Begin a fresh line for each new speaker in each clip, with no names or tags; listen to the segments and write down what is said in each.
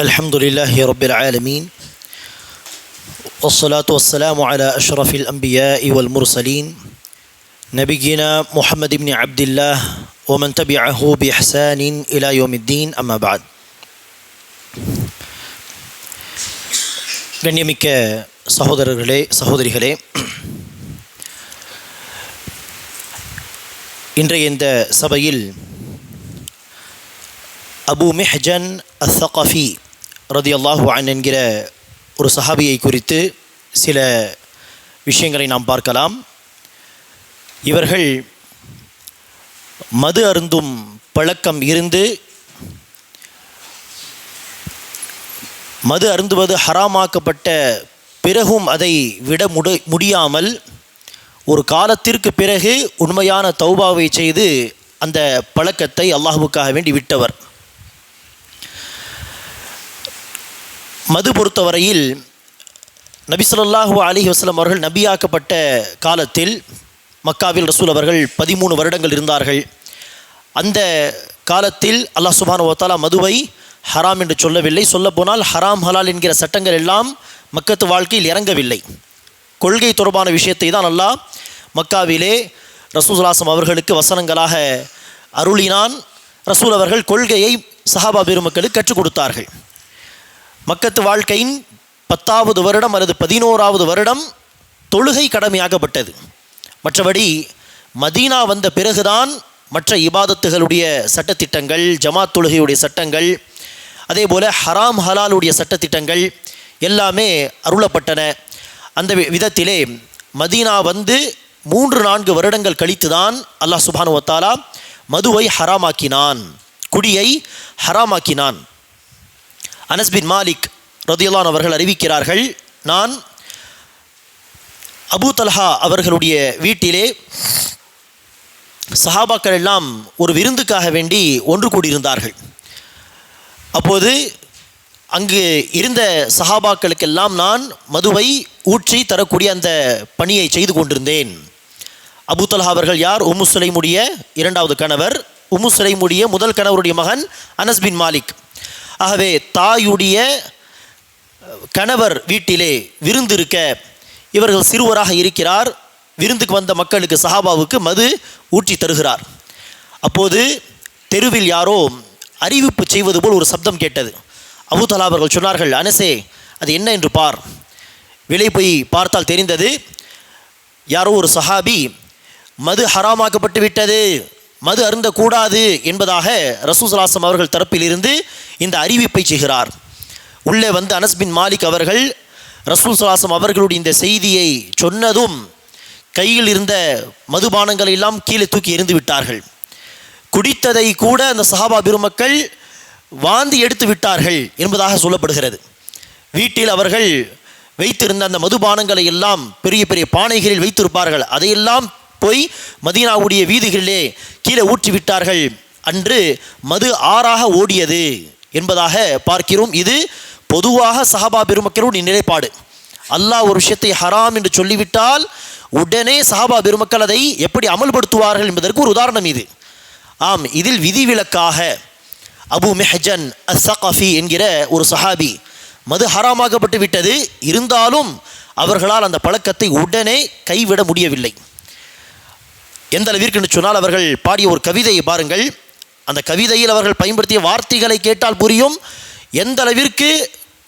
الحمد لله رب العالمين والصلاة والسلام على أشرف الأنبياء والمرسلين نبينا محمد بن عبد الله ومن تبعه بإحسان إلى يوم الدين أما بعد கண்ணியமிக்க சகோதரர்களே சகோதரிகளே இன்றைய இந்த சபையில் அபு மெஹஜன் அஸ்ஸகஃபி ரதி அல்லாஹு அன் என்கிற ஒரு சஹாபியை குறித்து சில விஷயங்களை நாம் பார்க்கலாம். இவர்கள் மது அருந்தும் பழக்கம் இருந்து மது அருந்துவது ஹராமாக்கப்பட்ட பிறகும் அதை விட முடி முடியாமல் ஒரு காலத்திற்கு பிறகு உண்மையான தௌபாவை செய்து அந்த பழக்கத்தை அல்லாஹுக்காக வேண்டி விட்டவர். மது பொறுத்தவரையில் நபிசல்லாஹூ அலி வஸ்லம் அவர்கள் நபியாக்கப்பட்ட காலத்தில் மக்காவில் ரசூல் அவர்கள் பதிமூணு வருடங்கள் இருந்தார்கள். அந்த காலத்தில் அல்லாஹ் சுபான் ஓத்தாலா மதுவை ஹராம் என்று சொல்லவில்லை. சொல்லப்போனால் ஹராம் ஹலால் என்கிற சட்டங்கள் எல்லாம் மக்கத்து வாழ்க்கையில் இறங்கவில்லை. கொள்கை தொடர்பான விஷயத்தை தான் அல்லாஹ் மக்காவிலே ரசூலாசம் அவர்களுக்கு வசனங்களாக அருளினான். ரசூல் அவர்கள் கொள்கையை சஹாபா பெருமக்களுக்கு கற்றுக் கொடுத்தார்கள். மக்கத்து வாழ்க்கையின் பத்தாவது வருடம் அல்லது பதினோராவது வருடம் தொழுகை கடமையாகப்பட்டது மற்றபடி மதீனா வந்த பிறகுதான் மற்ற இபாதத்துகளுடைய சட்டத்திட்டங்கள் ஜமாத் தொழுகையுடைய சட்டங்கள் அதே போல் ஹராம் ஹலாலுடைய சட்டத்திட்டங்கள் எல்லாமே அருளப்பட்டன. அந்த வி- விதத்திலே மதீனா வந்து மூன்று நான்கு வருடங்கள் கழித்து தான் அல்லாஹ் சுபானுவத்தாலா மதுவை ஹராமாக்கினான். குடியை ஹராமாக்கினான். அனஸ்பின் மாலிக் ரதியலான் அவர்கள் அறிவிக்கிறார்கள் நான் அபூ தல்ஹா அவர்களுடைய வீட்டிலே சஹாபாக்கள் எல்லாம் ஒரு விருந்துக்காக வேண்டி ஒன்று கூடியிருந்தார்கள். அப்போது அங்கு இருந்த சஹாபாக்களுக்கெல்லாம் நான் மதுவை ஊற்றி தரக்கூடிய அந்த பணியை செய்து கொண்டிருந்தேன். அபூ அவர்கள் யார்? உம்மு சுலைமுடைய இரண்டாவது கணவர். உம்மு சுலைமுடைய முதல் கணவருடைய மகன் அனஸ் பின் மாலிக். ஆகவே தாயுடைய கணவர் வீட்டிலே விருந்திருக்க இவர்கள் சிறுவராக இருக்கிறார். விருந்துக்கு வந்த மக்களுக்கு சஹாபாவுக்கு மது ஊற்றி தருகிறார். அப்போது தெருவில் யாரோ அறிவிப்பு செய்வது போல் ஒரு சப்தம் கேட்டது. அபுதலா அவர்கள் சொன்னார்கள் அனசே அது என்ன என்று பார். விலை போய் பார்த்தால் தெரிந்தது யாரோ ஒரு சஹாபி மது ஹராமாக்கப்பட்டு விட்டது. மது அருந்தக்கூடாது என்பதாக ரசூசலாசம் அவர்கள் தரப்பிலிருந்து இந்த அறிவிப்பை செய்கிறார். உள்ளே வந்து அனஸ்பின் மாலிக் அவர்கள் ரசூசலாசம் அவர்களுடைய இந்த செய்தியை சொன்னதும் கையில் இருந்த மதுபானங்களை எல்லாம் கீழே தூக்கி எறிந்து விட்டார்கள். குடித்ததை கூட அந்த சஹாபா பெருமக்கள் வாந்தி எடுத்து விட்டார்கள் என்பதாக சொல்லப்படுகிறது. வீட்டில் அவர்கள் வைத்திருந்த அந்த மதுபானங்களை எல்லாம் பெரிய பெரிய பானைகளில் வைத்திருப்பார்கள். அதையெல்லாம் போய் மதீனாவுடைய வீதிகளிலே கீழே ஊற்றிவிட்டார்கள். அன்று மது ஆறாக ஓடியது என்பதாக பார்க்கிறோம். இது பொதுவாக சஹாபா பெருமக்களுடைய நிலைப்பாடு. அல்லாஹ் ஒரு விஷயத்தை ஹராம் என்று சொல்லிவிட்டால் உடனே சஹாபா பெருமக்கள் அதை எப்படி அமல்படுத்துவார்கள் என்பதற்கு ஒரு உதாரணம் இது. ஆம் இதில் விதிவிலக்காக அபு மெஹஜன் அசகஃபி என்கிற ஒரு சஹாபி மது ஹராமாக்கப்பட்டு விட்டது இருந்தாலும் அவர்களால் அந்த பழக்கத்தை உடனே கைவிட முடியவில்லை. எந்த அளவிற்கு என்று சொன்னால் அவர்கள் பாடிய ஒரு கவிதையை பாருங்கள் அந்த கவிதையில் அவர்கள் பயன்படுத்திய வார்த்தைகளை கேட்டால் புரியும் எந்த அளவிற்கு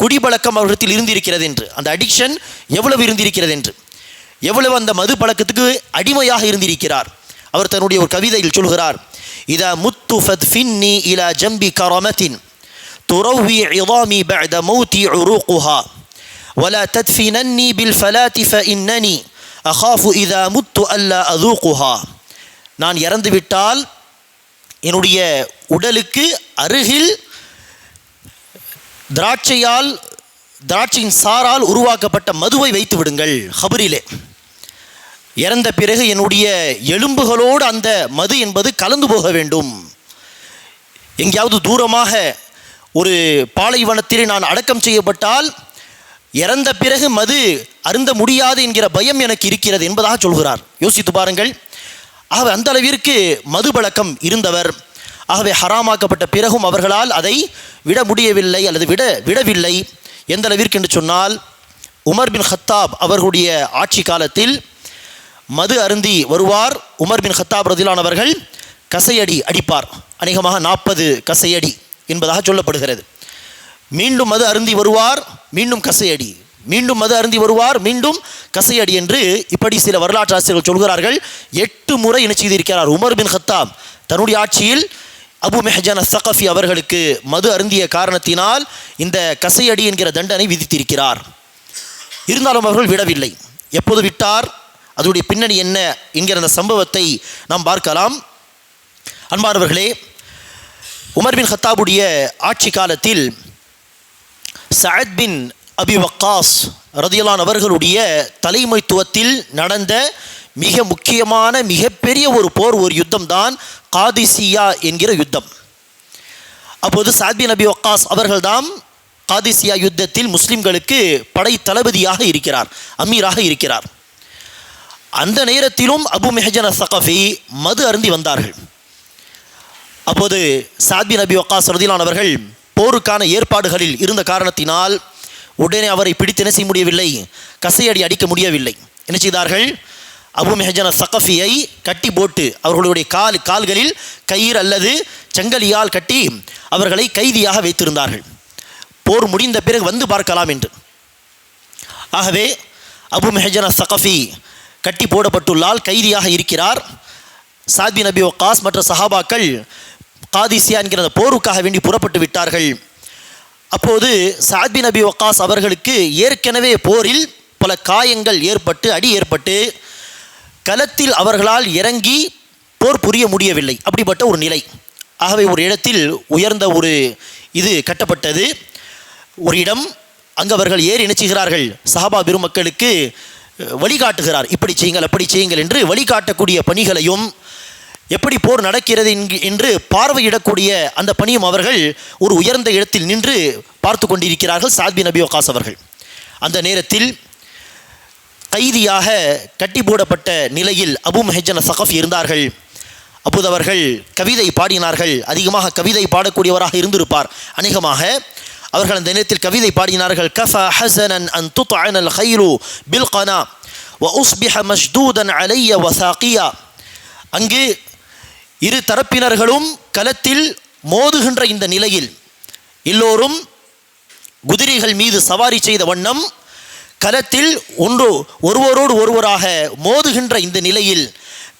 குடிப்பழக்கம் அவர்களிடத்தில் இருந்திருக்கிறது என்று அந்த அடிக்ஷன் எவ்வளவு இருந்திருக்கிறது என்று எவ்வளவு அந்த மது பழக்கத்துக்கு அடிமையாக இருந்திருக்கிறார் அவர் தன்னுடைய ஒரு கவிதையில் சொல்கிறார் இதா முத்து ஃபத் ஃபின்னி இலா ஜம்பி கரமத்தின் துறவி عظامي بعد موتي عروقها ولا تدفنني بالفلاة فإنني أخاف إذا مت ألا أذوقها நான் இறந்து விட்டால் என்னுடைய உடலுக்கு அருகில் திராட்சையால் திராட்சையின் சாரால் உருவாக்கப்பட்ட மதுவை வைத்து விடுங்கள். ஹபரிலே இறந்த பிறகு என்னுடைய எலும்புகளோடு அந்த மது என்பது கலந்து போக வேண்டும். எங்கேயாவது தூரமாக ஒரு பாலைவனத்திலே நான் அடக்கம் செய்யப்பட்டால் இறந்த பிறகு மது அருந்த முடியாது என்கிற பயம் எனக்கு இருக்கிறது என்பதாக சொல்கிறார். யோசித்து பாருங்கள். ஆகவே அந்த அளவிற்கு மது பழக்கம் இருந்தவர். ஆகவே ஹராமாக்கப்பட்ட பிறகும் அவர்களால் அதை விட முடியவில்லை அல்லது விட விடவில்லை. எந்த அளவிற்கு என்று சொன்னால் உமர் பின் ஹத்தாப் அவர்களுடைய ஆட்சி காலத்தில் மது அருந்தி வருவார். உமர் பின் ஹத்தாப் ரதிலானவர்கள் கசையடி அடிப்பார். அநேகமாக நாற்பது கசையடி என்பதாக சொல்லப்படுகிறது. மீண்டும் மது அருந்தி வருவார் மீண்டும் கசையடி. மீண்டும் மது அருந்தி வருவார். மீண்டும் கசையடி என்று இப்படி சில வரலாற்று ஆசிரியர்கள் சொல்கிறார்கள். எட்டு முறை என்ன செய்திருக்கிறார்? உமர் பின் ஹத்தாம் தன்னுடைய ஆட்சியில் அபு மெஹஜான சகஃபி அவர்களுக்கு மது அருந்திய காரணத்தினால் இந்த கசையடி என்கிற தண்டனை விதித்திருக்கிறார். இருந்தாலும் அவர்கள் விடவில்லை. எப்போது விட்டார்? அதனுடைய பின்னணி என்ன என்கிற அந்த சம்பவத்தை நாம் பார்க்கலாம். அன்பானவர்களே உமர் பின் ஹத்தாபுடைய ஆட்சி காலத்தில் சயத் பின் அபி வக்காஸ் ரதியலான் அவர்களுடைய தலைமைத்துவத்தில் நடந்த மிக முக்கியமான மிகப்பெரிய ஒரு போர் ஒரு யுத்தம் தான் காதிசியா என்கிற யுத்தம். அப்போது சாத்பி நபி வக்காஸ் அவர்கள்தாம் காதிசியா யுத்தத்தில் முஸ்லிம்களுக்கு படை தளபதியாக இருக்கிறார் அமீராக இருக்கிறார். அந்த நேரத்திலும் அபு மெஹஜன சகஃபி மது அருந்தி வந்தார்கள். அப்போது சாத்பி நபி வக்காஸ் ரதிலான் அவர்கள் போருக்கான ஏற்பாடுகளில் இருந்த காரணத்தினால் உடனே அவரை பிடித்து என்ன செய்ய முடியவில்லை? கசையடி அடிக்க முடியவில்லை. என்ன செய்தார்கள்? அபு மெஹஜன சகஃபியை கட்டி போட்டு அவர்களுடைய கால் கால்களில் கயிறு அல்லது செங்கலியால் கட்டி அவர்களை கைதியாக வைத்திருந்தார்கள். போர் முடிந்த பிறகு வந்து பார்க்கலாம் என்று. ஆகவே அபு மெஹஜன சகஃபி கட்டி போடப்பட்டுள்ளால் கைதியாக இருக்கிறார். சாத்பி நபி ஒக்காஸ் மற்ற சஹாபாக்கள் காதிசியா என்கிற போருக்காக வேண்டி புறப்பட்டு விட்டார்கள். அப்போது சாத்பி நபி வக்காஸ் அவர்களுக்கு ஏற்கனவே போரில் பல காயங்கள் ஏற்பட்டு அடி ஏற்பட்டு களத்தில் அவர்களால் இறங்கி போர் புரிய முடியவில்லை. அப்படிப்பட்ட ஒரு நிலை. ஆகவே ஒரு இடத்தில் உயர்ந்த ஒரு இது கட்டப்பட்டது. ஒரு இடம் அங்கு அவர்கள் ஏறி இணைச்சுகிறார்கள். சஹாபா பெருமக்களுக்கு வழிகாட்டுகிறார். இப்படி செய்யுங்கள் அப்படி செய்யுங்கள் என்று வழிகாட்டக்கூடிய பணிகளையும் எப்படி போர் நடக்கிறது என்று பார்வையிடக்கூடிய அந்த பணியும் அவர்கள் ஒரு உயர்ந்த இடத்தில் நின்று பார்த்து கொண்டிருக்கிறார்கள் சாத்பி நபி வக்காஸ் அவர்கள். அந்த நேரத்தில் கைதியாக கட்டி போடப்பட்ட நிலையில் அபு மெஹஜன சகஃப் இருந்தார்கள். அப்போது அவர்கள் கவிதை பாடினார்கள். அதிகமாக கவிதை பாடக்கூடியவராக இருந்திருப்பார். அநேகமாக அவர்கள் அந்த நேரத்தில் கவிதை பாடினார்கள். கஃபா ஹசனன் அன் துத்அனல் ஹைரு பில் கனா வ உஸ்பிஹ மஷ்தூதன் அலைய வசாக்கியா அங்கு இரு தரப்பினர்களும் களத்தில் மோதுகின்ற இந்த நிலையில் எல்லோரும் குதிரைகள் மீது சவாரி செய்த வண்ணம் களத்தில் ஒன்று ஒருவரோடு ஒருவராக மோதுகின்ற இந்த நிலையில்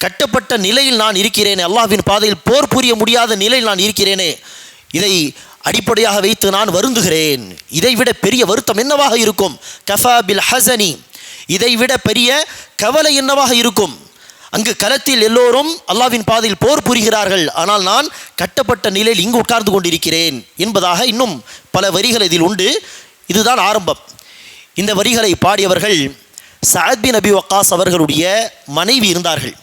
கட்டப்பட்ட நிலையில் நான் இருக்கிறேனே அல்லாஹ்வின் பாதையில் போர் புரிய முடியாத நிலையில் நான் இருக்கிறேனே இதை அடிப்படையாக வைத்து நான் வருந்துகிறேன். இதைவிட பெரிய வருத்தம் என்னவாக இருக்கும்? கஃபா பில் ஹசனி. இதைவிட பெரிய கவலை என்னவாக இருக்கும்? அங்கு களத்தில் எல்லோரும் அல்லாவின் பாதையில் போர் புரிகிறார்கள். ஆனால் நான் கட்டப்பட்ட நிலையில் இங்கு உட்கார்ந்து கொண்டிருக்கிறேன் என்பதாக இன்னும் பல வரிகள் இதில் உண்டு. இதுதான் ஆரம்பம். இந்த வரிகளை பாடியவர்கள் சஹத் பின் நபி வக்காஸ் அவர்களுடைய மனைவி இருந்தார்கள்.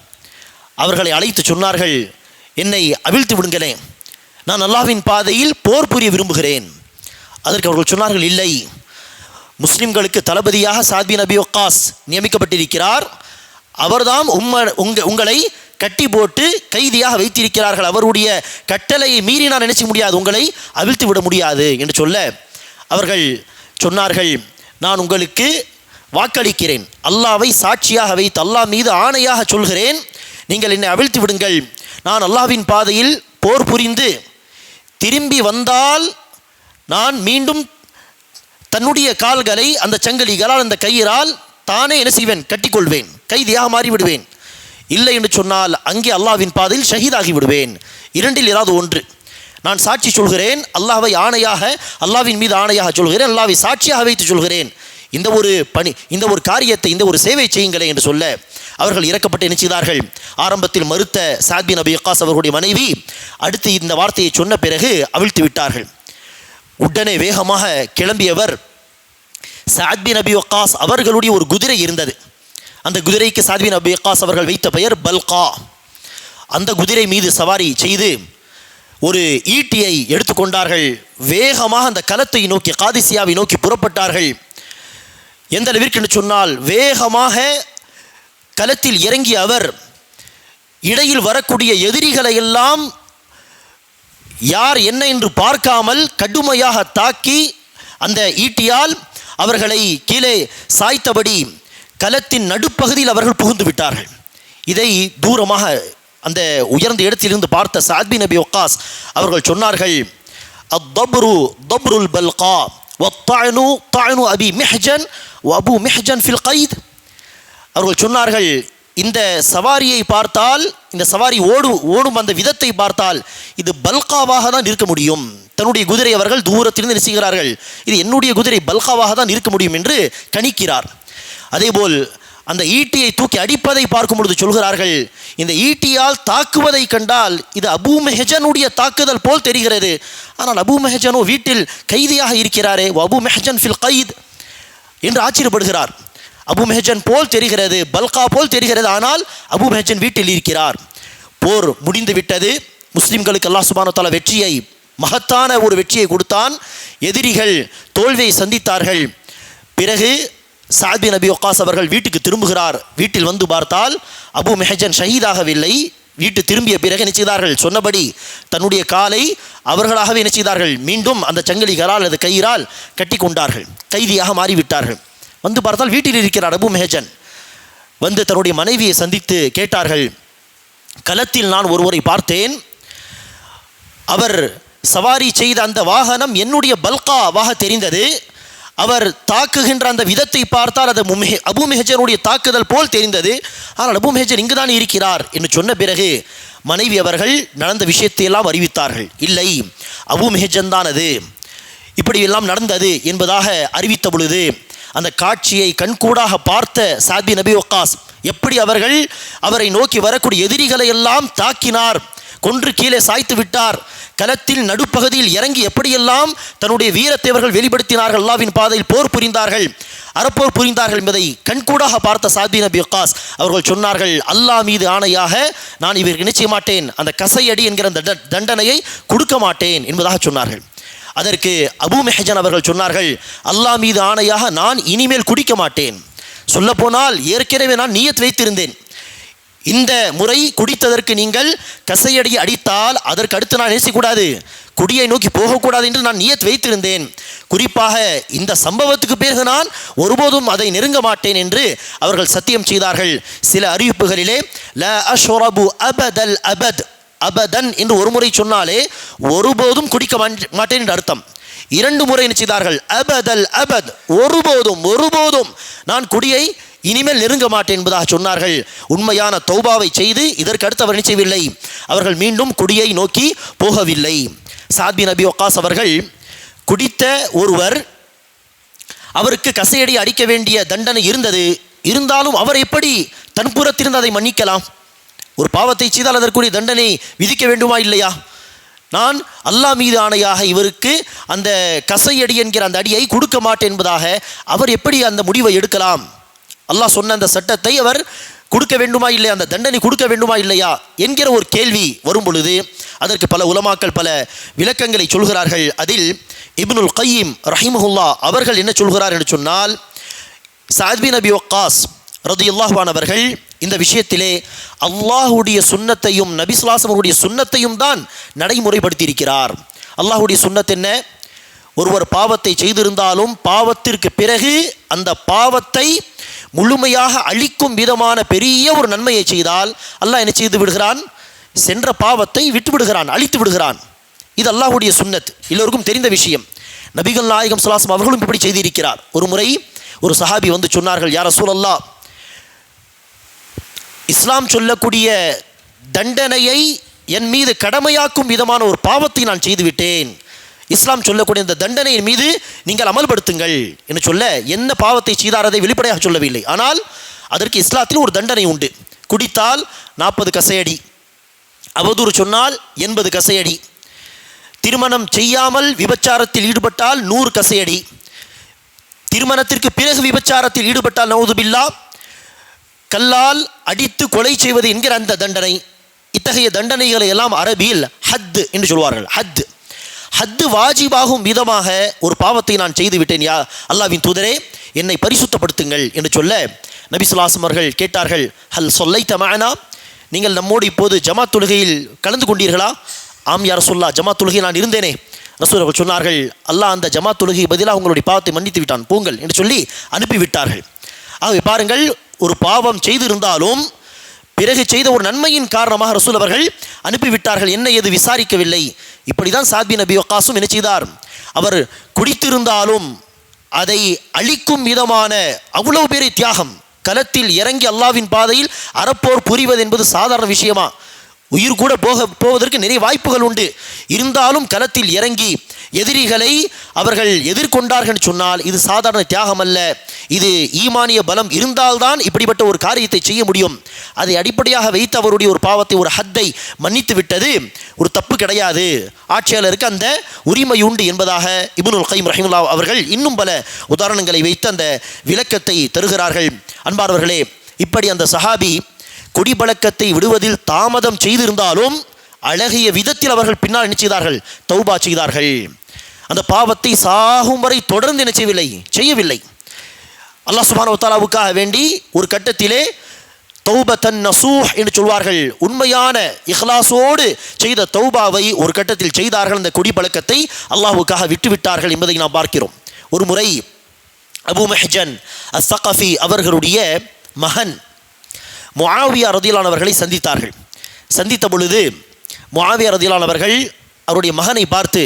அவர்களை அழைத்து சொன்னார்கள் என்னை அவிழ்த்து விடுங்களேன் நான் அல்லாவின் பாதையில் போர் புரிய விரும்புகிறேன். அதற்கு அவர்கள் சொன்னார்கள் இல்லை. முஸ்லிம்களுக்கு தளபதியாக சாத் நபி அபி வக்காஸ் நியமிக்கப்பட்டிருக்கிறார். அவர்தாம் உம்ம உங்க உங்களை கட்டி போட்டு கைதியாக வைத்திருக்கிறார்கள். அவருடைய கட்டளையை மீறி நான் நினைச்ச முடியாது. உங்களை அவிழ்த்து விட முடியாது என்று சொல்ல அவர்கள் சொன்னார்கள் நான் உங்களுக்கு வாக்களிக்கிறேன். அல்லாவை சாட்சியாக வைத்து அல்லாஹ் மீது ஆணையாக சொல்கிறேன். நீங்கள் என்னை அவிழ்த்து விடுங்கள். நான் அல்லாவின் பாதையில் போர் புரிந்து திரும்பி வந்தால் நான் மீண்டும் தன்னுடைய கால்களை அந்த சங்கிலிகளால் அந்த கயிறால் தானே என்ன செய்வேன்? கட்டிக்கொள்வேன். கைதியாக மாறிவிடுவேன். இல்லை என்று சொன்னால் அங்கே அல்லாவின் பாதையில் ஷஹீதாகி விடுவேன். இரண்டில் ஏதாவது ஒன்று. நான் சாட்சி சொல்கிறேன் அல்லாவை ஆணையாக அல்லாவின் மீது ஆணையாக சொல்கிறேன் அல்லாவை சாட்சியாக வைத்து சொல்கிறேன். இந்த ஒரு பணி இந்த ஒரு காரியத்தை இந்த ஒரு சேவை செய்யுங்களே என்று சொல்ல அவர்கள் இறக்கப்பட்டு நினைச்சார்கள் ஆரம்பத்தில் மறுத்த சாத்பின் அபி அக்காஸ் அவர்களுடைய மனைவி அடுத்து இந்த வார்த்தையை சொன்ன பிறகு அவிழ்த்து விட்டார்கள். உடனே வேகமாக கிளம்பியவர் சாத் பின் அபி அக்காஸ் அவர்களுடைய ஒரு குதிரை இருந்தது. அந்த குதிரைக்கு சாத் அபிகாஸ் அவர்கள் வைத்த பெயர் பல்கா. அந்த குதிரை மீது சவாரி செய்து ஒரு ஈட்டியை எடுத்துக்கொண்டார்கள். வேகமாக அந்த களத்தை நோக்கி காதிசியாவை நோக்கி புறப்பட்டார்கள். எந்த அளவிற்கு சொன்னால் வேகமாக களத்தில் இறங்கிய அவர் இடையில் வரக்கூடிய எதிரிகளை எல்லாம் யார் என்ன என்று பார்க்காமல் கடுமையாக தாக்கி அந்த ஈட்டியால் அவர்களை கீழே சாய்த்தபடி களத்தின் நடுப்பகுதியில் அவர்கள் புகுந்து விட்டார்கள். இதை தூரமாக அந்த உயர்ந்த இடத்திலிருந்து பார்த்த சாத்பி நபி ஒக்காஸ் அவர்கள் சொன்னார்கள் அத்தப்ரு தப்ருல் பல்கா வத்தாயனு தாயனு அபி மெஹஜன் அபு மெஹஜன் ஃபில் கைத். அவர்கள் சொன்னார்கள் இந்த சவாரியை பார்த்தால் இந்த சவாரி ஓடு ஓடும் அந்த விதத்தை பார்த்தால் இது பல்காவாக தான் இருக்க முடியும். தன்னுடைய குதிரை அவர்கள் தூரத்திலிருந்து நினைச்சுகிறார்கள் இது என்னுடைய குதிரை பல்காவாக தான் இருக்க முடியும் என்று கணிக்கிறார். அதேபோல் அந்த ஈட்டியை தூக்கி அடிப்பதை பார்க்கும் பொழுது சொல்கிறார்கள் இந்த ஈட்டியால் தாக்குவதை கண்டால் இது அபூ மெஹஜனுடைய தாக்குதல் போல் தெரிகிறது. ஆனால் அபூ மெஹஜனோ வீட்டில் கைதியாக இருக்கிறாரே அபூ மெஹஜன் ஃபில் கைத் என்று ஆச்சரியப்படுகிறார். அபு மெஹஜன் போல் தெரிகிறது பல்கா போல் தெரிகிறது ஆனால் அபு மெஹஜன் வீட்டில் இருக்கிறார். போர் முடிந்து விட்டது முஸ்லிம்களுக்கு அல்லா சுபானத்தால வெற்றியை மகத்தான ஒரு வெற்றியை கொடுத்தான். எதிரிகள் தோல்வியை சந்தித்தார்கள். பிறகு சாதி நபி ஒக்காஸ் அவர்கள் வீட்டுக்கு திரும்புகிறார். வீட்டில் வந்து பார்த்தால் அபு மெஹஜன் ஷஹீதாகவில்லை. வீட்டு திரும்பிய பிறகு என்ன செய்தார்கள்? சொன்னபடி தன்னுடைய காலை அவர்களாகவே என்ன செய்தார்கள்? மீண்டும் அந்த சங்கிலிகளால் அல்லது கயிறால் கட்டி கொண்டார்கள். கைதியாக மாறிவிட்டார்கள். வந்து பார்த்தால் வீட்டில் இருக்கிறார் அபு மெஹஜன். வந்து தன்னுடைய மனைவியை சந்தித்து கேட்டார்கள் களத்தில் நான் ஒருவரை பார்த்தேன். அவர் சவாரி செய்த அந்த வாகனம் என்னுடைய பல்காவாக தெரிந்தது. அவர் தாக்குகின்ற அந்த விதத்தை பார்த்தால் அது முமெஹ அபு தாக்குதல் போல் தெரிந்தது. ஆனால் அபு இங்கு தான் இருக்கிறார் என்று சொன்ன பிறகு மனைவி அவர்கள் நடந்த விஷயத்தை எல்லாம் அறிவித்தார்கள். இல்லை அபு மெஹஜன் தான் அது. இப்படி எல்லாம் நடந்தது என்பதாக அறிவித்த பொழுது அந்த காட்சியை கண்கூடாக பார்த்த சாதி நபி ஒக்காஸ் எப்படி அவர்கள் அவரை நோக்கி வரக்கூடிய எதிரிகளை எல்லாம் தாக்கினார் கொன்று கீழே சாய்த்து விட்டார். களத்தில் நடுப்பகுதியில் இறங்கி எப்படியெல்லாம் தன்னுடைய வீரத்தை அவர்கள் வெளிப்படுத்தினார்கள் அல்லாவின் பாதையில் போர் புரிந்தார்கள் அறப்போர் புரிந்தார்கள் என்பதை கண்கூடாக பார்த்த சாதி நபி ஒக்காஸ் அவர்கள் சொன்னார்கள் அல்லாஹ் மீது ஆணையாக நான் இவருக்கு நிச்சய மாட்டேன் அந்த கசையடி என்கிற அந்த த- தண்டனையை கொடுக்க மாட்டேன் என்பதாக சொன்னார்கள். அதற்கு அபூ மெஹஜன் அவர்கள் சொன்னார்கள் அல்லாஹ் மீது ஆணையாக நான் இனிமேல் குடிக்க மாட்டேன். சொல்லப்போனால் ஏற்கனவே நான் நீயத் வைத்திருந்தேன். இந்த முறை குடித்ததற்கு நீங்கள் கசையடி அடித்தால் அதற்கு அடுத்து நான் நேசிக்கூடாது குடியை நோக்கி போகக்கூடாது என்று நான் நியத் வைத்திருந்தேன். குறிப்பாக இந்த சம்பவத்துக்கு பிறகு நான் ஒருபோதும் அதை நெருங்க மாட்டேன் என்று அவர்கள் சத்தியம் செய்தார்கள். சில அறிவிப்புகளிலே ல அஷ்ரபு அபதல் அபத் அபதன் என்று ஒரு முறை சொன்னாலே ஒருபோதும் குடிக்க மாட்டேன் என்று அர்த்தம். இரண்டு முறை என்ன செய்தார்கள்? அபதல் அபத் ஒருபோதும் ஒருபோதும் நான் குடியை இனிமேல் நெருங்க மாட்டேன் என்பதாக சொன்னார்கள். உண்மையான தௌபாவை செய்து இதற்கு அடுத்து அவர் நிச்சயவில்லை செய்யவில்லை? அவர்கள் மீண்டும் குடியை நோக்கி போகவில்லை. சாத்பி நபி ஒக்காஸ் அவர்கள் குடித்த ஒருவர் அவருக்கு கசையடி அடிக்க வேண்டிய தண்டனை இருந்தது. இருந்தாலும் அவர் எப்படி தன்புறத்திலிருந்து அதை மன்னிக்கலாம்? ஒரு பாவத்தை செய்தால் அதற்குரிய தண்டனை விதிக்க வேண்டுமா இல்லையா? நான் அல்லாஹ் மீது ஆணையாக இவருக்கு அந்த கசையடி என்கிற அந்த அடியை கொடுக்க மாட்டேன் என்பதாக அவர் எப்படி அந்த முடிவை எடுக்கலாம்? அல்லாஹ் சொன்ன அந்த சட்டத்தை அவர் கொடுக்க வேண்டுமா இல்லையா? அந்த தண்டனை கொடுக்க வேண்டுமா இல்லையா? என்கிற ஒரு கேள்வி வரும் பொழுது அதற்கு பல உலமாக்கள் பல விளக்கங்களை சொல்கிறார்கள். அதில் இப்னுல் கையீம் ரஹிமஹுல்லா அவர்கள் என்ன சொல்கிறார் என்று சொன்னால் சாத்பி நபி ஒக்காஸ் ரதியுல்லாஹ்வான் அவர்கள் இந்த விஷயத்திலே அல்லாஹுடைய சுன்னத்தையும் நபிஸ்லாசமருடைய சுண்ணத்தையும் தான் நடைமுறைப்படுத்தியிருக்கிறார். அல்லாஹுடைய சுண்ணத் என்ன? ஒருவர் பாவத்தை செய்திருந்தாலும் பாவத்திற்கு பிறகு அந்த பாவத்தை முழுமையாக அழிக்கும் விதமான பெரிய ஒரு நன்மையை செய்தால் அல்லாஹ் என்ன செய்து விடுகிறான்? சென்ற பாவத்தை விட்டு விடுகிறான் அழித்து விடுகிறான். இது அல்லாஹ்வுடைய சுன்னத். எல்லோருக்கும் தெரிந்த விஷயம். நபிகள் நாயகம் சுலாசம் அவர்களும் இப்படி செய்திருக்கிறார். ஒரு முறை ஒரு சஹாபி வந்து சொன்னார்கள் யார சூழல்லா இஸ்லாம் சொல்லக்கூடிய தண்டனையை என் மீது கடமையாக்கும் விதமான ஒரு பாவத்தை நான் செய்துவிட்டேன். இஸ்லாம் சொல்லக்கூடிய இந்த தண்டனையின் மீது நீங்கள் அமல்படுத்துங்கள் என்று சொல்ல என்ன பாவத்தை செய்தாரதை வெளிப்படையாக சொல்லவில்லை. ஆனால் அதற்கு இஸ்லாத்தில் ஒரு தண்டனை உண்டு. குடித்தால் நாற்பது கசையடி. அவதூறு சொன்னால் எண்பது கசையடி. திருமணம் செய்யாமல் விபச்சாரத்தில் ஈடுபட்டால் நூறு கசையடி. திருமணத்திற்கு பிறகு விபச்சாரத்தில் ஈடுபட்டால் நவுதுபில்லா. கல்லால் அடித்து கொலை செய்வது என்கிற அந்த தண்டனை. இத்தகைய தண்டனைகளை எல்லாம் அரபியில் ஹத் என்று சொல்வார்கள். ஹத். ஹத்து வாஜிபாகும் விதமாக ஒரு பாவத்தை நான் செய்துவிட்டேன் யா அல்லாவின் தூதரே. என்னை பரிசுத்தப்படுத்துங்கள் என்று சொல்ல நபி அவர்கள் கேட்டார்கள் ஹல் சொல்லை தமானா நீங்கள் நம்மோடு இப்போது ஜமா தொழுகையில் கலந்து கொண்டீர்களா? ஆம் யார் சொல்லா ஜமா தொழுகையில் நான் இருந்தேனே. ரசூல் அவர்கள் சொன்னார்கள் அல்லாஹ் அந்த ஜமா தொழுகை பதிலாக உங்களுடைய பாவத்தை மன்னித்து விட்டான் போங்கள் என்று சொல்லி அனுப்பிவிட்டார்கள். ஆகவே பாருங்கள் ஒரு பாவம் செய்திருந்தாலும் பிறகு செய்த ஒரு நன்மையின் காரணமாக ரசூல் அவர்கள் அனுப்பிவிட்டார்கள். என்ன எது விசாரிக்கவில்லை? இப்படிதான் சாத்பி நபி வக்காசும் என்ன செய்தார்? அவர் குடித்திருந்தாலும் அதை அழிக்கும் விதமான அவ்வளவு பேரை தியாகம். களத்தில் இறங்கி அல்லாவின் பாதையில் அறப்போர் புரிவது என்பது சாதாரண விஷயமா? உயிர் கூட போக போவதற்கு நிறைய வாய்ப்புகள் உண்டு. இருந்தாலும் களத்தில் இறங்கி எதிரிகளை அவர்கள் எதிர்கொண்டார்கள் சொன்னால் இது சாதாரண தியாகம் அல்ல. இது ஈமானிய பலம் இருந்தால்தான் இப்படிப்பட்ட ஒரு காரியத்தை செய்ய முடியும். அதை அடிப்படையாக வைத்து அவருடைய ஒரு பாவத்தை ஒரு ஹத்தை மன்னித்து விட்டது ஒரு தப்பு கிடையாது. ஆட்சியாளருக்கு அந்த உரிமை உண்டு என்பதாக இபுனுல் கைம் ரஹிமுல்லா அவர்கள் இன்னும் பல உதாரணங்களை வைத்து அந்த விளக்கத்தை தருகிறார்கள். அன்பார்வர்களே இப்படி அந்த சஹாபி குடிபழக்கத்தை விடுவதில் தாமதம் செய்திருந்தாலும் அழகிய விதத்தில் அவர்கள் பின்னால் நினைச்சார்கள் தௌபா செய்தார்கள். அந்த பாவத்தை சாகும் வரை தொடர்ந்து என்ன செய்யவில்லை? செய்யவில்லை. அல்லாஹ் சுபான தாலாவுக்காக வேண்டி ஒரு கட்டத்திலே தௌபத்தன் நசூஹ் என்று சொல்வார்கள். உண்மையான இஹ்லாஸோடு செய்த தௌபாவை ஒரு கட்டத்தில் செய்தார்கள். அந்த குடி பழக்கத்தை அல்லாஹுக்காக விட்டுவிட்டார்கள் என்பதை நாம் பார்க்கிறோம். ஒரு முறை அபு மெஹஜன் அஸ்ஸகஃபி அவர்களுடைய மகன் முஆவியா ரதியிலானவர்களை சந்தித்தார்கள். சந்தித்த பொழுது முஆவியா ரதியிலானவர்கள் அவருடைய மகனை பார்த்து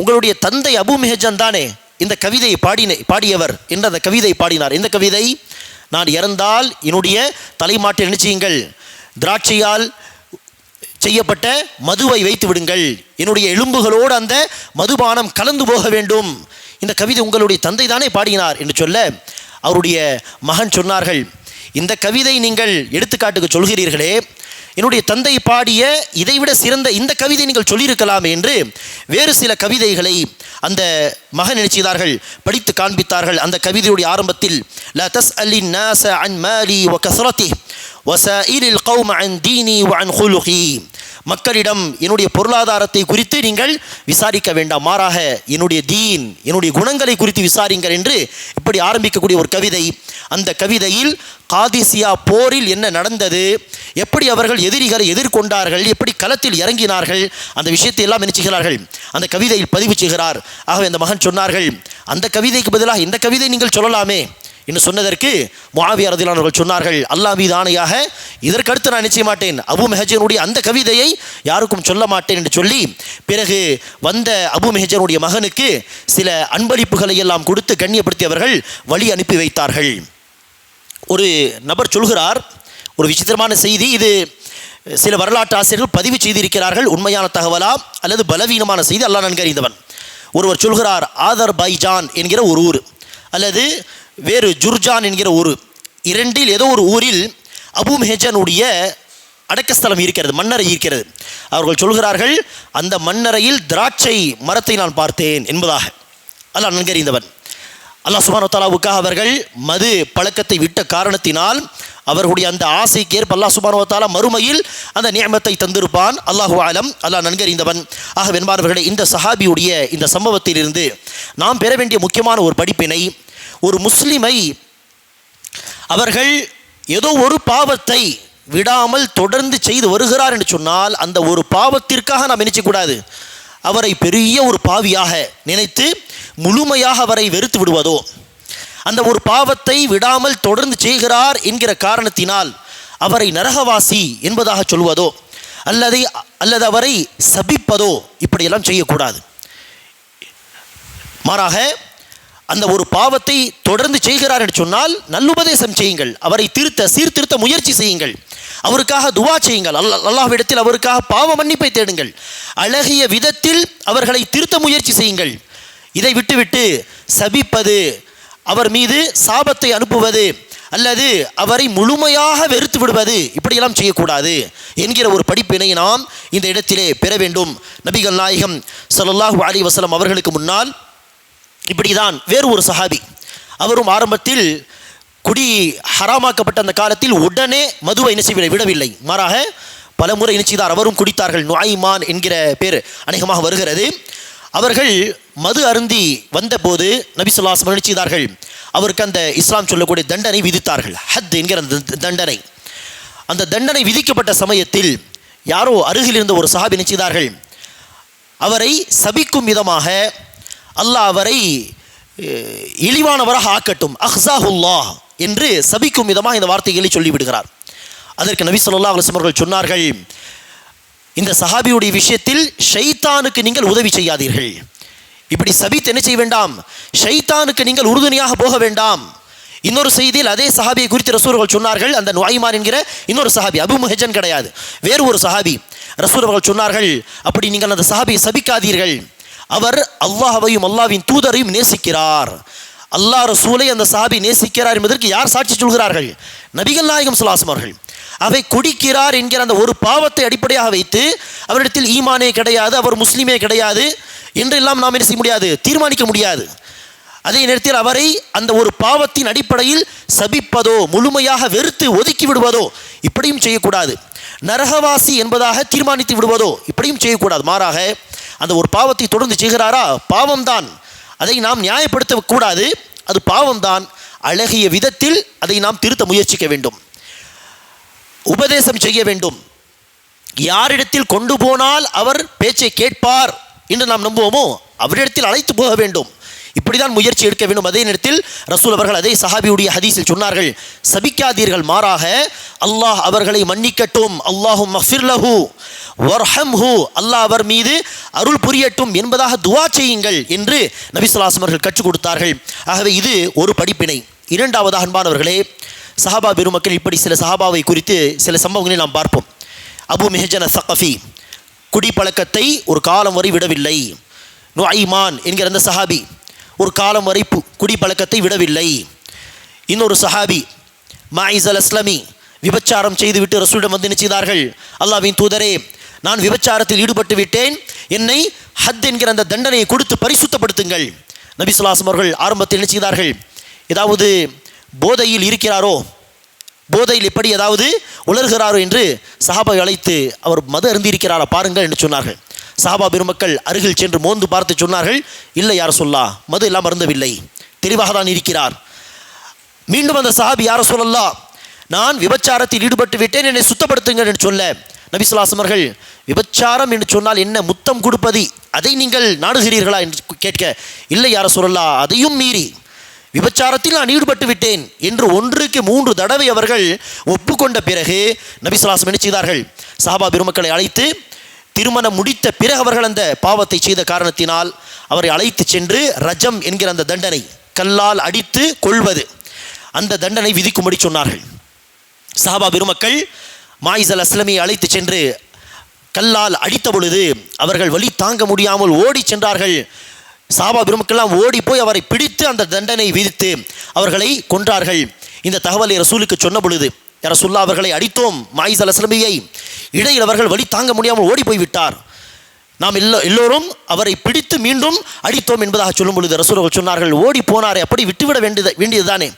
உங்களுடைய தந்தை அபு மெஹஜன் தானே? இந்த கவிதையை பாடின பாடியவர். என்ற அந்த கவிதை பாடினார். இந்த கவிதை நான் இறந்தால் என்னுடைய தலைமாட்டை நினைச்சியுங்கள் திராட்சையால் செய்யப்பட்ட மதுவை வைத்து விடுங்கள். என்னுடைய எலும்புகளோடு அந்த மதுபானம் கலந்து போக வேண்டும். இந்த கவிதை உங்களுடைய தந்தை தானே பாடினார் என்று சொல்ல அவருடைய மகன் சொன்னார்கள். இந்த கவிதை நீங்கள் எடுத்துக்காட்டுக்கு சொல்கிறீர்களே. என்னுடைய தந்தை பாடிய இதைவிட சிறந்த இந்த கவிதை நீங்கள் சொல்லியிருக்கலாம் என்று வேறு சில கவிதைகளை அந்த மகன் நினைச்சார்கள் படித்து காண்பித்தார்கள். அந்த கவிதையுடைய ஆரம்பத்தில் ல தஸ் அலி நாச அன் மாலி ஒ கசரத்தி வசஇலில் கௌம அன் தீனி வ அன் ஹுலுகி மக்களிடம் என்னுடைய பொருளாதாரத்தை குறித்து நீங்கள் விசாரிக்க வேண்டாம். மாறாக என்னுடைய தீன் என்னுடைய குணங்களை குறித்து விசாரிங்கள் என்று இப்படி ஆரம்பிக்கக்கூடிய ஒரு கவிதை. அந்த கவிதையில் காதிசியா போரில் என்ன நடந்தது? எப்படி அவர்கள் எதிரிகளை எதிர்கொண்டார்கள்? எப்படி களத்தில் இறங்கினார்கள்? அந்த விஷயத்தை எல்லாம் என்ன செய்கிறார்கள்? அந்த கவிதையில் பதிவு செய்கிறார். ஆகவே அந்த மகன் சொன்னார்கள் அந்த கவிதைக்கு பதிலாக இந்த கவிதை நீங்கள் சொல்லலாமே. என்று சொன்னதற்கு முஆவியா ரதிலானவர்கள் சொன்னார்கள் அல்லாஹ் மீது ஆணையாக இதற்கடுத்து நான் நிச்சய மாட்டேன். அபு மெஹஜனுடைய அந்த கவிதையை யாருக்கும் சொல்ல மாட்டேன் என்று சொல்லி பிறகு வந்த அபு மெஹஜனுடைய மகனுக்கு சில அன்பளிப்புகளை எல்லாம் கொடுத்து கண்ணியப்படுத்தி அவர்கள் வழி அனுப்பி வைத்தார்கள். ஒரு நபர் சொல்கிறார் ஒரு விசித்திரமான செய்தி இது சில வரலாற்று ஆசிரியர்கள் பதிவு செய்திருக்கிறார்கள் உண்மையான தகவலா அல்லது பலவீனமான செய்தி அல்லாஹ் நன்கறிந்தவன். ஒருவர் சொல்கிறார் ஆதர் பைஜான் என்கிற ஒரு ஊர். அல்லது வேறு ஜுர்ஜான் என்கிற ஊர் இரண்டில் ஏதோ ஒரு ஊரில் அபு மெஹஜனுடைய அடக்கஸ்தலம் இருக்கிறது மன்னரை இருக்கிறது அவர்கள் சொல்கிறார்கள் அந்த மன்னரையில் திராட்சை மரத்தை நான் பார்த்தேன் என்பதாக. அல்லாஹ் நன்கறிந்தவன். அல்லாஹ் சுபானுவத்தாலாவுக்காக அவர்கள் மது பழக்கத்தை விட்ட காரணத்தினால் அவர்களுடைய அந்த ஆசைக்கு ஏற்ப அல்லாஹ் சுபானுவத்தாலா மறுமையில் அந்த நியமத்தை தந்திருப்பான். அல்லாஹு ஆலம் அல்லாஹ் நன்கறிந்தவன். ஆக வெண்பானவர்களே இந்த சஹாபியுடைய இந்த சம்பவத்திலிருந்து நாம் பெற வேண்டிய முக்கியமான ஒரு படிப்பினை ஒரு முஸ்லிமை அவர்கள் ஏதோ ஒரு பாவத்தை விடாமல் தொடர்ந்து செய்து வருகிறார் என்று சொன்னால் அந்த ஒரு பாவத்திற்காக நாம் நினைச்சக்கூடாது அவரை பெரிய ஒரு பாவியாக நினைத்து முழுமையாக அவரை வெறுத்து விடுவதோ? அந்த ஒரு பாவத்தை விடாமல் தொடர்ந்து செய்கிறார் என்கிற காரணத்தினால் அவரை நரகவாசி என்பதாக சொல்வதோ? அல்லது அல்லது அவரை சபிப்பதோ? இப்படியெல்லாம் செய்யக்கூடாது. மாறாக அந்த ஒரு பாவத்தை தொடர்ந்து செய்கிறார் என்று சொன்னால் நல்லுபதேசம் செய்யுங்கள். அவரை திருத்த சீர்திருத்த முயற்சி செய்யுங்கள். அவருக்காக துவா செய்யுங்கள். அல்ல அல்லாஹ்விடத்தில் அவருக்காக பாவ மன்னிப்பை தேடுங்கள். அழகிய விதத்தில் அவர்களை திருத்த முயற்சி செய்யுங்கள். இதை விட்டுவிட்டு சபிப்பது அவர் மீது சாபத்தை அனுப்புவது அல்லது அவரை முழுமையாக வெறுத்து விடுவது இப்படியெல்லாம் செய்யக்கூடாது என்கிற ஒரு படிப்பினை நாம் இந்த இடத்திலே பெற வேண்டும். நபிகள் நாயகம் சல்லாஹூ அலி வசலம் அவர்களுக்கு முன்னால் இப்படி தான் வேறு ஒரு சஹாபி அவரும் ஆரம்பத்தில் குடி ஹராமாக்கப்பட்ட அந்த காலத்தில் உடனே மதுவை என்ன விடவில்லை. மாறாக பல முறை இணைச்சிதார் அவரும் குடித்தார்கள். நுஐமான் என்கிற பேர் அநேகமாக வருகிறது. அவர்கள் மது அருந்தி வந்தபோது நபி நினைச்சிதார்கள் அவருக்கு அந்த இஸ்லாம் சொல்லக்கூடிய தண்டனை விதித்தார்கள். ஹத் என்கிற அந்த தண்டனை. அந்த தண்டனை விதிக்கப்பட்ட சமயத்தில் யாரோ அருகில் இருந்த ஒரு சஹாபி நினைச்சிதார்கள் அவரை சபிக்கும் விதமாக அல்லாஹ் அவரை இழிவானவராக ஆக்கட்டும். அஹ்சாஹுல்லா என்று சபிக்கும் விதமாக இந்த வார்த்தைகளை சொல்லிவிடுகிறார். அதற்கு நபி சொல்லா அலைஹி அவர்கள் சொன்னார்கள் இந்த சஹாபியுடைய விஷயத்தில் ஷைத்தானுக்கு நீங்கள் உதவி செய்யாதீர்கள். இப்படி சபித்து என்ன செய்ய வேண்டாம்? ஷைத்தானுக்கு நீங்கள் உறுதுணையாக போக வேண்டாம். இன்னொரு செய்தியில் அதே சஹாபியை குறித்து ரசூர்கள் சொன்னார்கள் அந்த நுவாய்மார் என்கிற இன்னொரு சஹாபி அபு முஹஜன் கிடையாது வேறு ஒரு சஹாபி. ரசூர்கள் சொன்னார்கள் அப்படி நீங்கள் அந்த சஹாபியை சபிக்காதீர்கள். அவர் அல்லாஹ்வையும் அல்லாவின் தூதரையும் நேசிக்கிறார். அல்லாஹ் ரசூலை அந்த சாபி நேசிக்கிறார் என்பதற்கு யார் சாட்சி சொல்கிறார்கள்? நபிகள் நாயகம் சுலாசுமார்கள் அவர்கள். அவை குடிக்கிறார் என்கிற அந்த ஒரு பாவத்தை அடிப்படையாக வைத்து அவரிடத்தில் ஈமானே கிடையாது அவர் முஸ்லீமே கிடையாது என்றெல்லாம் நாம் என்ன செய்ய முடியாது? தீர்மானிக்க முடியாது. அதே நேரத்தில் அவரை அந்த ஒரு பாவத்தின் அடிப்படையில் சபிப்பதோ முழுமையாக வெறுத்து ஒதுக்கி விடுவதோ இப்படியும் செய்யக்கூடாது. நரகவாசி என்பதாக தீர்மானித்து விடுவதோ இப்படியும் செய்யக்கூடாது. மாறாக அந்த ஒரு பாவத்தை தொடர்ந்து செய்கிறாரா? பாவம்தான். அதை நாம் நியாயப்படுத்த கூடாது அது பாவம்தான். அழகிய விதத்தில் அதை நாம் திருத்த முயற்சிக்க வேண்டும். உபதேசம் செய்ய வேண்டும். யாரிடத்தில் கொண்டு போனால் அவர் பேச்சை கேட்பார் என்று நாம் நம்புவோமோ? அவரிடத்தில் அழைத்து போக வேண்டும். இப்படிதான் முயற்சி எடுக்க வேண்டும். அதே நேரத்தில் ரசூல் அவர்கள் அதே சஹாபியுடைய ஹதீஸில் சொன்னார்கள் சபிக்காதீர்கள் மாறாக அல்லாஹ் அவர்களை மன்னிக்கட்டும். அல்லாஹும் மஃபிர்லஹு வர்ஹம்ஹு. அல்லாஹ் அவர் மீது அருள் புரியட்டும் என்பதாக துவா செய்யுங்கள் என்று நபிசுல்லாசம் அவர்கள் கற்றுக் கொடுத்தார்கள். ஆகவே இது ஒரு படிப்பினை. இரண்டாவதாக அன்பானவர்களே சஹாபா பெருமக்கள் இப்படி சில சஹாபாவை குறித்து சில சம்பவங்களை நாம் பார்ப்போம். அபு மெஹஜன சகஃபி குடிப்பழக்கத்தை ஒரு காலம் வரை விடவில்லை. நுஐமான் என்கிற அந்த சஹாபி ஒரு காலம் வரை பு- குடிப்பழக்கத்தை விடவில்லை. இன்னொரு சஹாபி மாயிஸ் அல் அஸ்லமி விபச்சாரம் செய்துவிட்டு ரசூலிடம் வந்து நினைச்சார்கள் அல்லாவின் தூதரே நான் விபச்சாரத்தில் ஈடுபட்டு விட்டேன். என்னை ஹத் என்கிற அந்த தண்டனையை கொடுத்து பரிசுத்தப்படுத்துங்கள். நபி சுல்லாசம் அவர்கள் ஆரம்பத்தில் நினைச்சார்கள் ஏதாவது போதையில் இருக்கிறாரோ போதையில் எப்படி ஏதாவது உலர்கிறாரோ என்று சஹாபை அழைத்து அவர் மது அருந்திருக்கிறாரா பாருங்கள் என்று சொன்னார்கள். சாபா பெருமக்கள் அருகில் சென்று மோந்து பார்த்து சொன்னார்கள் இல்லை யார் சொல்லா மது எல்லாம் மருந்தவில்லை தெளிவாக தான் இருக்கிறார். மீண்டும் அந்த சஹாபி யார சொல்லல்லா நான் விபச்சாரத்தில் ஈடுபட்டு விட்டேன் என்னை சுத்தப்படுத்துங்கள் என்று சொல்ல. நபிசுலாசமர்கள் விபச்சாரம் என்று சொன்னால் என்ன முத்தம் கொடுப்பது? அதை நீங்கள் நாடுகிறீர்களா? என்று கேட்க இல்லை யார சொல்லலா அதையும் மீறி. விபச்சாரத்தில் நான் ஈடுபட்டு விட்டேன் என்று ஒன்றுக்கு மூன்று தடவை அவர்கள் ஒப்புக்கொண்ட பிறகு நபிசுலாசம் என்ன செய்தார்கள்? சாபா பெருமக்களை அழைத்து திருமணம் முடித்த பிறகு அவர்கள் அந்த பாவத்தை செய்த காரணத்தினால் அவரை அழைத்து சென்று ரஜம் என்கிற அந்த தண்டனை கல்லால் அடித்து கொள்வது. அந்த தண்டனை விதிக்கும்படி சொன்னார்கள். சஹாபா பெருமக்கள் மாயிசல் அஸ்லமியை அழைத்து சென்று கல்லால் அடித்த பொழுது அவர்கள் வழி தாங்க முடியாமல் ஓடி சென்றார்கள். சாபா பெருமக்கெல்லாம் ஓடி போய் அவரை பிடித்து அந்த தண்டனை விதித்து அவர்களை கொன்றார்கள். இந்த தகவலை ரசூலுக்கு சொன்ன பொழுது ரசூல்லா அவர்களை அடித்தோம். மாயிஸ் அல் இடையில் அவர்கள் வழி தாங்க முடியாமல் ஓடி போய்விட்டார். நாம் எல்லோ எல்லோரும் அவரை பிடித்து மீண்டும் அடித்தோம் என்பதாக சொல்லும் பொழுது ரசூலர்கள் சொன்னார்கள் ஓடி போனாரே அப்படி விட்டுவிட வேண்டியது வேண்டியதுதானே?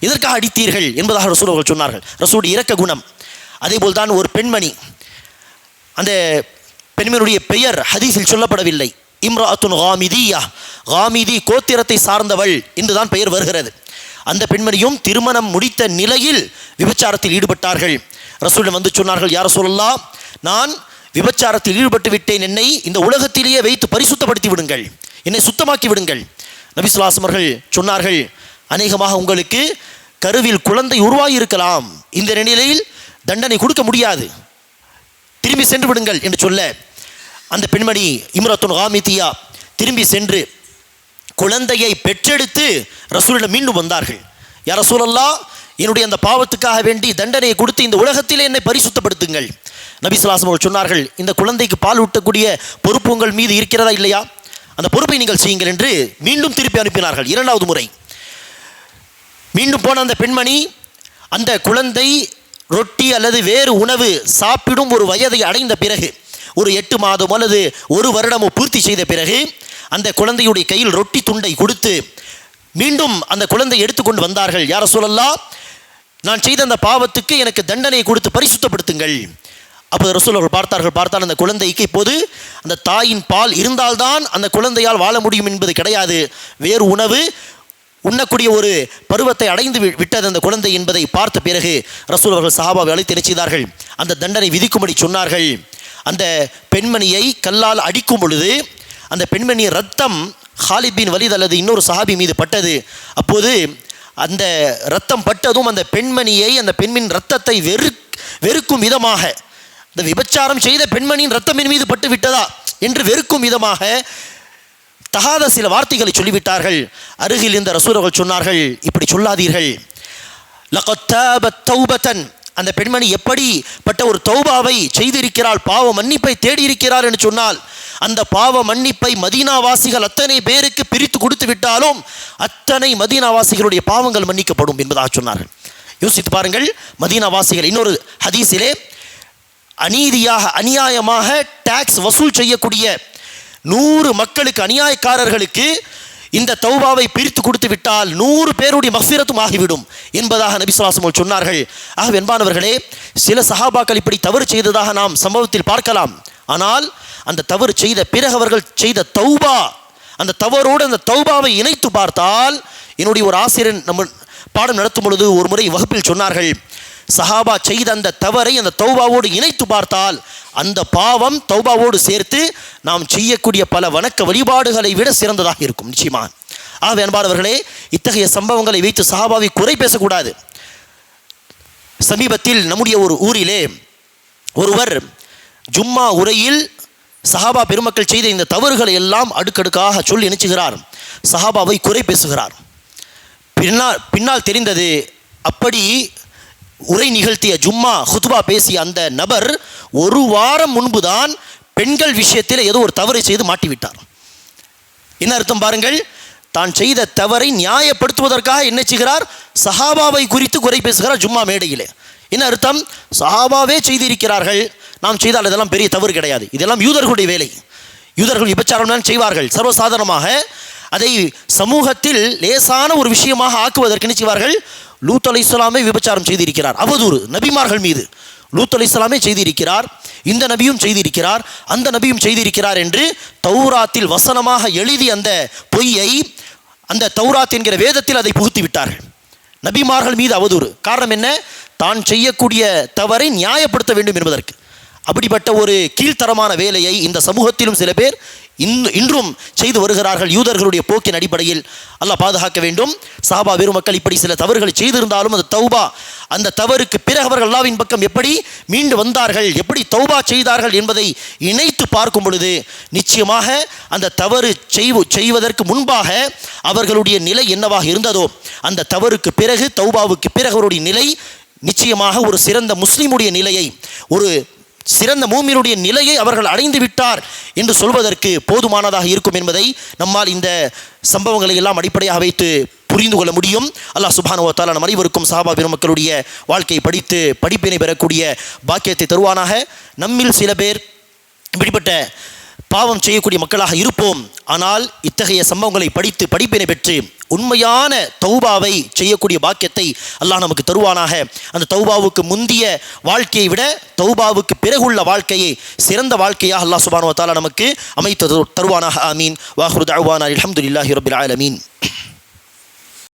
எதற்காக அடித்தீர்கள்? என்பதாக ரசூலர்கள் சொன்னார்கள். ரசூடி இரக்க குணம். அதேபோல் தான் ஒரு பெண்மணி அந்த பெண்மணியுடைய பெயர் ஹதீஸில் சொல்லப்படவில்லை. இம்ராத்துன் காமிதியா காமிதி கோத்திரத்தை சார்ந்தவள் என்றுதான் பெயர் வருகிறது. அந்த பெண்மணியும் திருமணம் முடித்த நிலையில் விபச்சாரத்தில் ஈடுபட்டார்கள். ரசூலிடம் வந்து சொன்னார்கள் யார சொல்லலாம் நான் விபச்சாரத்தில் ஈடுபட்டு விட்டேன். என்னை இந்த உலகத்திலேயே வைத்து பரிசுத்தப்படுத்தி விடுங்கள். என்னை சுத்தமாக்கி விடுங்கள். நபி சொன்னார்கள் அநேகமாக உங்களுக்கு கருவில் குழந்தை உருவாகியிருக்கலாம் இந்த நிலையில் தண்டனை கொடுக்க முடியாது. திரும்பி சென்று விடுங்கள் என்று சொல்ல அந்த பெண்மணி இம்ரத்துன் ஹாமித்தியா திரும்பி சென்று குழந்தையை பெற்றெடுத்து ரசூலிடம் மீண்டும் வந்தார்கள். யார் ரசூலல்லா என்னுடைய அந்த பாவத்துக்காக வேண்டி தண்டனையை கொடுத்து இந்த உலகத்திலே என்னை பரிசுத்தப்படுத்துங்கள். நபி ஸல்லல்லாஹு அவர்கள் சொன்னார்கள் இந்த குழந்தைக்கு பால் ஊட்டக்கூடிய பொறுப்பு உங்கள் மீது இருக்கிறதா இல்லையா? அந்த பொறுப்பை நீங்கள் செய்யுங்கள் என்று மீண்டும் திருப்பி அனுப்பினார்கள். இரண்டாவது முறை. மீண்டும் போன அந்த பெண்மணி அந்த குழந்தை ரொட்டி அல்லது வேறு உணவு சாப்பிடும் ஒரு வயதை அடைந்த பிறகு ஒரு எட்டு மாதம் அல்லது ஒரு வருடமோ பூர்த்தி செய்த பிறகு அந்த குழந்தையுடைய கையில் ரொட்டி துண்டை கொடுத்து மீண்டும் அந்த குழந்தை எடுத்துக்கொண்டு வந்தார்கள். யார சொல்லல்லா நான் செய்த அந்த பாவத்துக்கு எனக்கு தண்டனை கொடுத்து பரிசுத்தப்படுத்துங்கள். அப்போது ரசூல் அவர்கள் பார்த்தார்கள். பார்த்தால் அந்த குழந்தைக்கு இப்போது அந்த தாயின் பால் இருந்தால்தான் அந்த குழந்தையால் வாழ முடியும் என்பது கிடையாது. வேறு உணவு உண்ணக்கூடிய ஒரு பருவத்தை அடைந்து வி- விட்டது அந்த குழந்தை என்பதை பார்த்த பிறகு ரசூல் அவர்கள் சஹாபாவை அழைத்து நினைச்சார்கள் செய்தார்கள்? அந்த தண்டனை விதிக்கும்படி சொன்னார்கள். அந்த பெண்மணியை கல்லால் அடிக்கும் பொழுது அந்த பெண்மணியின் ரத்தம் ஹாலித் பின் வலித் அல்லது இன்னொரு சஹாபி மீது பட்டது. அப்போது அந்த ரத்தம் பட்டதும் அந்த பெண்மணியை அந்த பெண்மின் ரத்தத்தை வெறு வெறுக்கும் விதமாக இந்த விபச்சாரம் செய்த பெண்மணியின் ரத்தமின் மீது பட்டு விட்டதா என்று வெறுக்கும் விதமாக தகாத சில வார்த்தைகளை சொல்லிவிட்டார்கள். அருகில் இந்த ரசூரர்கள் சொன்னார்கள் இப்படி சொல்லாதீர்கள். தௌபத்தன் அந்த பெண்மணி எப்படி பட்ட ஒரு தௌபாவை செய்திருக்கிறாள் பாவ மன்னிப்பை தேடியிருக்கிறார் என்று சொன்னால் அந்த பாவ மன்னிப்பை மதீனாவாசிகள் அத்தனை பேருக்கு பிரித்து கொடுத்து விட்டாலும் அத்தனை மதீனாவாசிகளுடைய பாவங்கள் மன்னிக்கப்படும் என்பதாக சொன்னார்கள். யோசித்து பாருங்கள் மதீனாவாசிகள் இன்னொரு ஹதீஸிலே அநீதியாக அநியாயமாக டாக்ஸ் வசூல் செய்யக்கூடிய நூறு மக்களுக்கு அநியாயக்காரர்களுக்கு இந்த தௌபாவை பிரித்து கொடுத்து விட்டால் நூறு பேருடைய மஃபிரத்தும் ஆகிவிடும் என்பதாக நபிசுவாசம் சொன்னார்கள். ஆக வெண்பானவர்களே சில சஹாபாக்கள் இப்படி தவறு செய்ததாக நாம் சம்பவத்தில் பார்க்கலாம். ஆனால் அந்த தவறு செய்த பிறகு அவர்கள் செய்த தௌபா அந்த தவறோடு அந்த தௌபாவை இணைத்து பார்த்தால் என்னுடைய ஒரு ஆசிரியர் நம்ம பாடம் நடத்தும் பொழுது ஒரு முறை வகுப்பில் சொன்னார்கள் சஹாபா செய்த அந்த தவறை அந்த தௌபாவோடு இணைத்து பார்த்தால் அந்த பாவம் தௌபாவோடு சேர்த்து நாம் செய்யக்கூடிய பல வணக்க வழிபாடுகளை விட சிறந்ததாக இருக்கும் நிச்சயமா? ஆகவே அன்பானவர்களே இத்தகைய சம்பவங்களை வைத்து சஹாபாவை குறை பேசக்கூடாது. சமீபத்தில் நம்முடைய ஒரு ஊரிலே ஒருவர் ஜும்மா உரையில் சஹாபா பெருமக்கள் செய்த இந்த தவறுகளை எல்லாம் அடுக்கடுக்காக சொல்லி நினைச்சுகிறார் சஹாபாவை குறை பேசுகிறார். பின்னால் பின்னால் தெரிந்தது அப்படி உரை நிகழ்த்திய ஜும்மா ஹுத்பா பேசிய அந்த நபர் ஒரு வாரம் முன்புதான் பெண்கள் விஷயத்தில் ஏதோ ஒரு தவறை செய்து மாட்டிவிட்டார். என்ன அர்த்தம் பாருங்கள்? தான் செய்த தவறை நியாயப்படுத்துவதற்காக என்ன செய்கிறார்? சஹாபாவை குறித்து குறை பேசுகிறார் ஜும்மா மேடையிலே. என்ன அர்த்தம்? சஹாபாவே செய்திருக்கிறார்கள். நாம் செய்தால் இதெல்லாம் பெரிய தவறு கிடையாது. இதெல்லாம் யூதர்களுடைய வேலை. யூதர்கள் விபச்சாரம் தான் செய்வார்கள். சர்வசாதாரணமாக அதை சமூகத்தில் லேசான ஒரு விஷயமாக ஆக்குவதற்கு என்ன செய்வார்கள்? லூத் அலி இஸ்லாமே விபச்சாரம் செய்திருக்கிறார். அவதூறு நபிமார்கள் மீது. லூத் அலி இஸ்லாமே செய்திருக்கிறார். இந்த நபியும் செய்திருக்கிறார். அந்த நபியும் செய்திருக்கிறார் என்று தௌராத்தில் வசனமாக எழுதி அந்த பொய்யை அந்த தௌராத் என்கிற வேதத்தில் அதை புகுத்தி விட்டார்கள். நபிமார்கள் மீது அவதூறு. காரணம் என்ன? தான் செய்யக்கூடிய தவறை நியாயப்படுத்த வேண்டும் என்பதற்கு. அப்படிப்பட்ட ஒரு கீழ்த்தரமான வேலையை இந்த சமூகத்திலும் சில பேர் இன்றும் செய்து வருகிறார்கள். யூதர்களுடைய போக்கின் அடிப்படையில் அல்லாஹ் பாதுகாக்க வேண்டும். சாபா பெருமக்கள் இப்படி சில தவறுகளை செய்திருந்தாலும் அந்த தௌபா அந்த தவறுக்கு பிறகு அவர்கள் அல்லாவின் பக்கம் எப்படி மீண்டு வந்தார்கள் எப்படி தௌபா செய்தார்கள் என்பதை இணைத்து பார்க்கும் பொழுது நிச்சயமாக அந்த தவறு செய்வு செய்வதற்கு முன்பாக அவர்களுடைய நிலை என்னவாக இருந்ததோ அந்த தவறுக்கு பிறகு தௌபாவுக்கு பிறகு அவருடைய நிலை நிச்சயமாக ஒரு சிறந்த முஸ்லீமுடைய நிலையை ஒரு சிறந்த மூமியினுடைய நிலையை அவர்கள் அடைந்து விட்டார் என்று சொல்வதற்கு போதுமானதாக இருக்கும் என்பதை நம்மால் இந்த சம்பவங்களை எல்லாம் அடிப்படையாக வைத்து புரிந்து கொள்ள முடியும். அல்லாஹ் சுபானுவத்தால் நம் அனைவருக்கும் சஹாபா பெருமக்களுடைய வாழ்க்கையை படித்து படிப்பினை பெறக்கூடிய பாக்கியத்தை தருவானாக. நம்மில் சில பேர் இப்படிப்பட்ட பாவம் செய்யக்கூடிய மக்களாக இருப்போம். ஆனால் இத்தகைய சம்பவங்களை படித்து படிப்பினை பெற்று உண்மையான தௌபாவை செய்யக்கூடிய பாக்கியத்தை அல்லாஹ் நமக்கு தருவானாக. அந்த தௌபாவுக்கு முந்திய வாழ்க்கையை விட தௌபாவுக்கு பிறகுள்ள வாழ்க்கையை சிறந்த வாழ்க்கையாக அல்லாஹ் சுபானுவத்தாலா நமக்கு அமைத்து தருவானாக. ஆமீன். வாஹுரு தாவானா அலமதுல்லாஹி ரபில் ஆலமீன்.